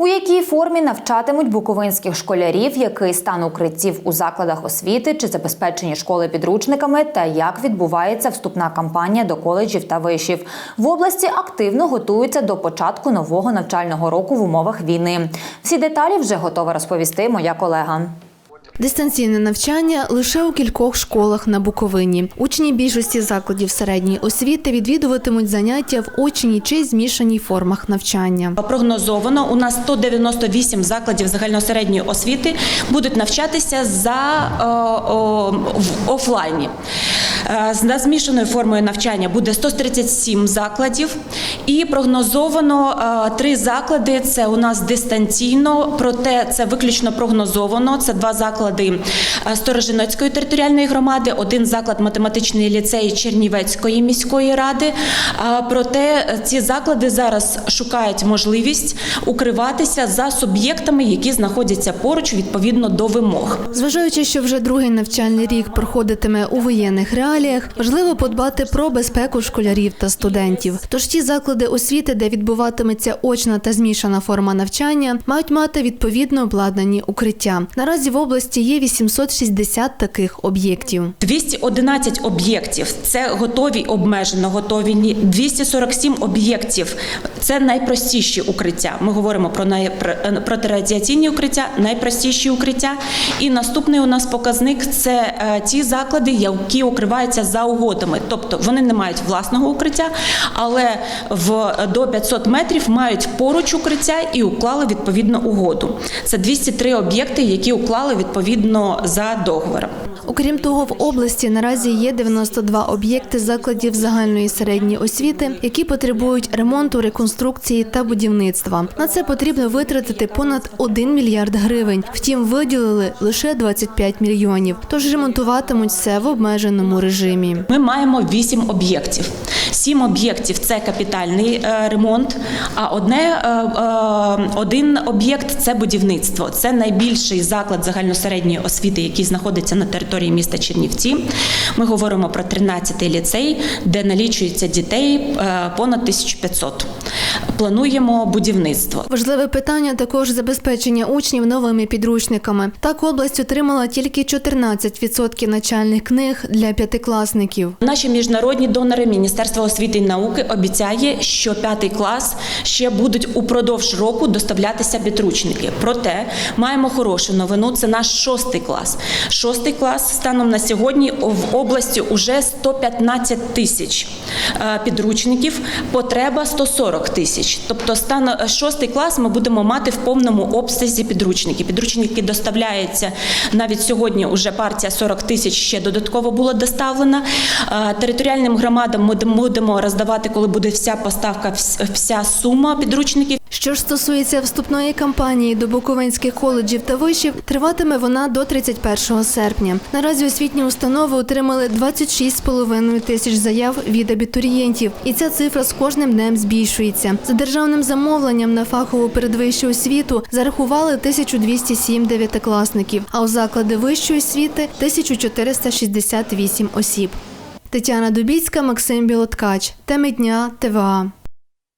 У якій формі навчатимуть буковинських школярів, який стан укриттів у закладах освіти чи забезпечені школи підручниками, та як відбувається вступна кампанія до коледжів та вишів. В області активно готуються до початку нового навчального року в умовах війни. Всі деталі вже готова розповісти моя колега. Дистанційне навчання лише у кількох школах на Буковині. Учні більшості закладів середньої освіти відвідуватимуть заняття в очній чи змішаній формах навчання. Прогнозовано у нас 198 закладів загальносередньої освіти будуть навчатися за е, о, в офлайні. Е, За змішаною формою навчання буде 137 закладів, і прогнозовано е, три заклади. Це у нас дистанційно, проте це виключно прогнозовано. Це два заклади е, Сторожинецької територіальної громади, один заклад математичний ліцей Чернівецької міської ради. Е, Проте ці заклади зараз шукають можливість укриватися за суб'єктами, які знаходяться поруч відповідно до вимог. Зважаючи, що вже другий навчальний рік проходитиме у воєнних реаліях, важливо подбати про безпеку школярів та студентів. Тож ті заклади освіти, де відбуватиметься очна та змішана форма навчання, мають мати відповідно обладнані укриття. Наразі в області є 860 таких об'єктів. 211 об'єктів це готові обмежено готові. Ні, 247 об'єктів це найпростіші укриття. Ми говоримо про най... е, протирадіаційні укриття, найпростіші укриття. І наступний у нас показник це е, ті заклади, які укриваються за угодами. Тобто вони не мають власного укриття, але в до 500 метрів мають поруч укриття і уклали відповідно угоду. Це 203 об'єкти, які уклали відповідно за договором. Окрім того, в області наразі є 92 об'єкти закладів загальної середньої освіти, які потребують ремонту, реконструкції та будівництва. На це потрібно витратити понад 1 мільярд гривень. Втім, виділили лише 25 мільйонів. Тож ремонтуватимуть все в обмеженому режимі. Ми маємо вісім об'єктів. Сім об'єктів це капітальний е, ремонт, а одне, е, е, один об'єкт це будівництво. Це найбільший заклад загальносередньої освіти, який знаходиться на території міста Чернівці. Ми говоримо про 13-й ліцей, де налічується дітей понад 1500. Плануємо будівництво. Важливе питання також забезпечення учнів новими підручниками. Так область отримала тільки 14% начальних книг для п'ятикласників. Наші міжнародні донори Міністерства освіти і науки обіцяє, що п'ятий клас ще будуть упродовж року доставлятися підручники. Проте маємо хорошу новину. Це наш шостий клас. Шостий клас станом на сьогодні в області уже 115 тисяч е, підручників. Потреба 140 тисяч. Тобто, стан е, шостий клас ми будемо мати в повному обсязі підручники. Підручники доставляються навіть сьогодні. Уже партія 40 тисяч ще додатково була доставлена. Е, Територіальним громадам ми будемо роздавати, коли буде вся поставка, вся сума підручників. Що ж стосується вступної кампанії до буковинських коледжів та вишів, триватиме вона до 31 серпня. Наразі освітні установи отримали 26,5 тисяч заяв від абітурієнтів, і ця цифра з кожним днем збільшується. За державним замовленням на фахову передвищу освіту зарахували 1207 дев'ятикласників, а у заклади вищої освіти 1468 осіб. Тетяна Дубіцька, Максим Білоткач. Теми дня ТВА.